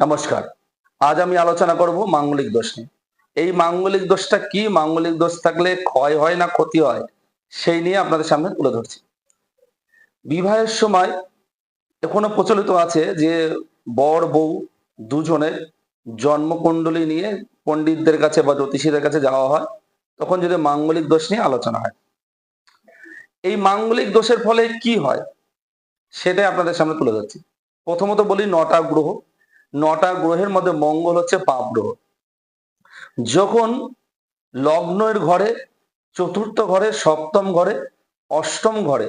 নমস্কার। আজ আমি আলোচনা করব মাঙ্গলিক দোষ নিয়ে। এই মাঙ্গলিক দোষটা কি? মাঙ্গলিক দোষ থাকলে ক্ষয় হয় না ক্ষতি হয়? সেই নিয়ে আপনাদের সামনে তুলে ধরছি। বিবাহের সময় এখনও প্রচলিত আছে যে বর, বউ দুজনের জন্মকুণ্ডলী নিয়ে পণ্ডিতদের কাছে বা জ্যোতিষীদের কাছে যাওয়া হয়। তখন যদি মাঙ্গলিক দোষ নিয়ে আলোচনা হয়। এই মাঙ্গলিক দোষের ফলে কি হয়? সেটাই আপনাদের সামনে তুলে ধরছি। প্রথমত বলি নটা গ্রহ। নটা গ্রহের মধ্যে মঙ্গল হচ্ছে পাপ গ্রহ। যখন লগ্নের ঘরে, চতুর্থ ঘরে, সপ্তম ঘরে, অষ্টম ঘরে,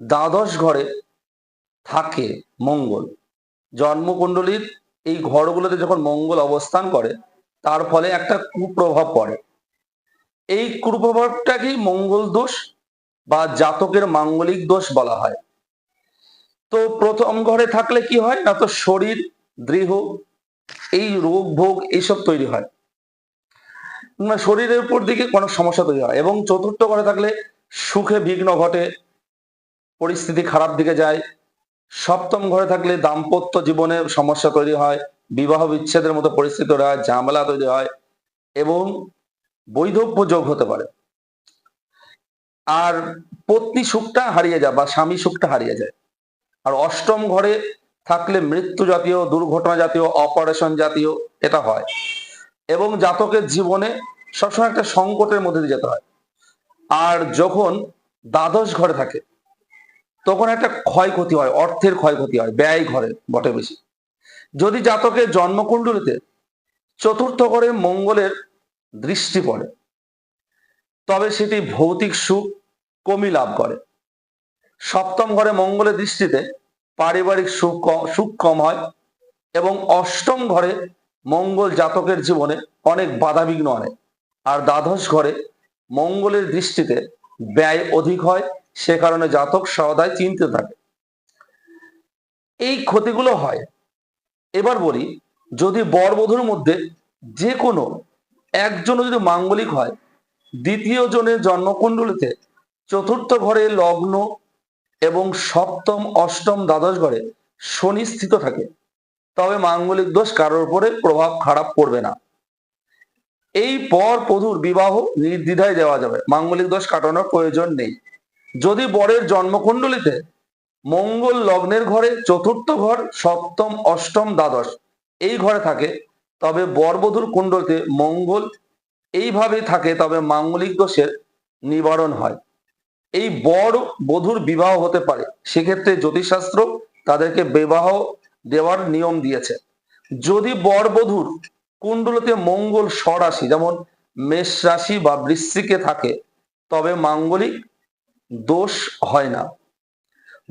দ্বাদশ ঘরে থাকে মঙ্গল। জন্মকুণ্ডলীর এই ঘরগুলোতে যখন মঙ্গল অবস্থান করে, তার ফলে একটা কুপ্রভাব পড়ে। এই কুপ্রভাবটাকেই মঙ্গল দোষ বা জাতকের মাঙ্গলিক দোষ বলা হয়। তো প্রথম ঘরে থাকলে কি হয় না, তো শরীর দৃহ, এই রোগ, ভোগ, এইসব তৈরি হয়। শরীরের উপর দিকে কোনো সমস্যা তৈরি হয় এবং চতুর্থ ঘরে থাকলে সুখে বিঘ্ন ঘটে, পরিস্থিতি খারাপ দিকে যায়। সপ্তম ঘরে থাকলে দাম্পত্য জীবনে সমস্যা তৈরি হয়, বিবাহ বিচ্ছেদের মতো পরিস্থিতি তৈরি হয়, ঝামেলা তৈরি হয় এবং বৈধব্য যোগ হতে পারে। আর পত্নী সুখটা হারিয়ে যায় বা স্বামী সুখটা হারিয়ে যায়। আর অষ্টম ঘরে থাকলে মৃত্যু জাতীয়, দুর্ঘটনা জাতীয় অপারেশন জাতীয় এটা হয়। এবং জাতকের জীবনে সবসময় একটা সংকটের মধ্যে দিয়ে যেতে হয়। আর যখন দ্বাদশ ঘরে থাকে, তখন একটা ক্ষয়ক্ষতি হয়, অর্থের ক্ষয়ক্ষতি হয়, ব্যয় ঘরে বটে বেশি। যদি জাতকের জন্মকুণ্ডলিতে চতুর্থ ঘরে মঙ্গলের দৃষ্টি পড়ে, তবে সেটি ভৌতিক সুখ কমি লাভ করে। সপ্তম ঘরে মঙ্গলের দৃষ্টিতে পারিবারিক সুখ সুখ কম হয় এবং অষ্টম ঘরে মঙ্গল জাতকের জীবনে অনেক বাধাবিঘ্ন আনে। আর দ্বাদশ ঘরে মঙ্গলের দৃষ্টিতে ব্যয় অধিক হয়, সে কারণে জাতক সদায় চিনতে থাকে। এই ক্ষতিগুলো হয়। এবার বলি, যদি বর বধূর মধ্যে যে কোনো একজনও যদি মাঙ্গলিক হয় দ্বিতীয় জনের জন্মকুণ্ডলিতে চতুর্থ ঘরে লগ্ন এবং সপ্তম, অষ্টম দ্বাদশ ঘরে শনি স্থিত থাকে। তবে মাঙ্গলিক দোষ কারোর উপরে প্রভাব খারাপ পড়বে না। এই পর বধূর বিবাহ নির্দ্বিধায় দেওয়া যাবে। মাঙ্গলিক দোষ কাটানোর প্রয়োজন নেই। যদি বরের জন্মকুণ্ডলিতে মঙ্গল লগ্নের ঘরে চতুর্থ ঘর, সপ্তম, অষ্টম, দ্বাদশ এই ঘরে থাকে, তবে বরবধূর কুণ্ডলিতে মঙ্গল এইভাবে থাকে, তবে মাঙ্গলিক দোষের নিবারণ হয়। এই বর বধূর বিবাহ হতে পারে। সেক্ষেত্রে জ্যোতিষশাস্ত্র তাদেরকে বিবাহ দেওয়ার নিয়ম দিয়েছে। যদি বর বধূর কুণ্ডলতে মঙ্গল স্বরাশি যেমন মেষ রাশি বা বৃশ্চিকে থাকে, তবে মাঙ্গলিক দোষ হয় না।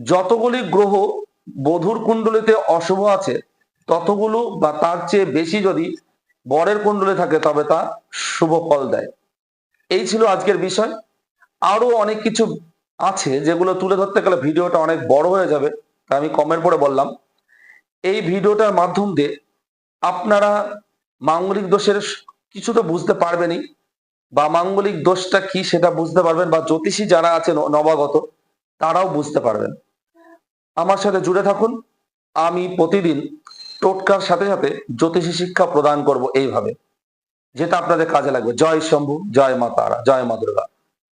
যতগুলি গ্রহ বধুর কুণ্ডলিতে অশুভ আছে, ততগুলো বা তার চেয়ে বেশি যদি বরের কুণ্ডলে থাকে, তবে তা শুভ ফল দেয়। এই ছিল আজকের বিষয়। আরও অনেক কিছু আছে যেগুলো তুলে ধরতে গেলে ভিডিওটা অনেক বড় হয়ে যাবে তা আমি কমেন্ট করে বললাম। এই ভিডিওটার মাধ্যম দিয়ে আপনারা মাঙ্গলিক দোষের কিছু তো বুঝতে পারবেনই, বা মাঙ্গলিক দোষটা কি সেটা বুঝতে পারবেন, বা জ্যোতিষী যারা আছে নবাগত, তারাও বুঝতে পারবেন। আমার সাথে জুড়ে থাকুন, আমি প্রতিদিন টোটকার সাথে সাথে জ্যোতিষী শিক্ষা প্রদান করব এইভাবে, যেটা আপনাদের কাজে লাগবে। জয় শম্ভু, জয় মা তারা, জয় মা দুর্গা।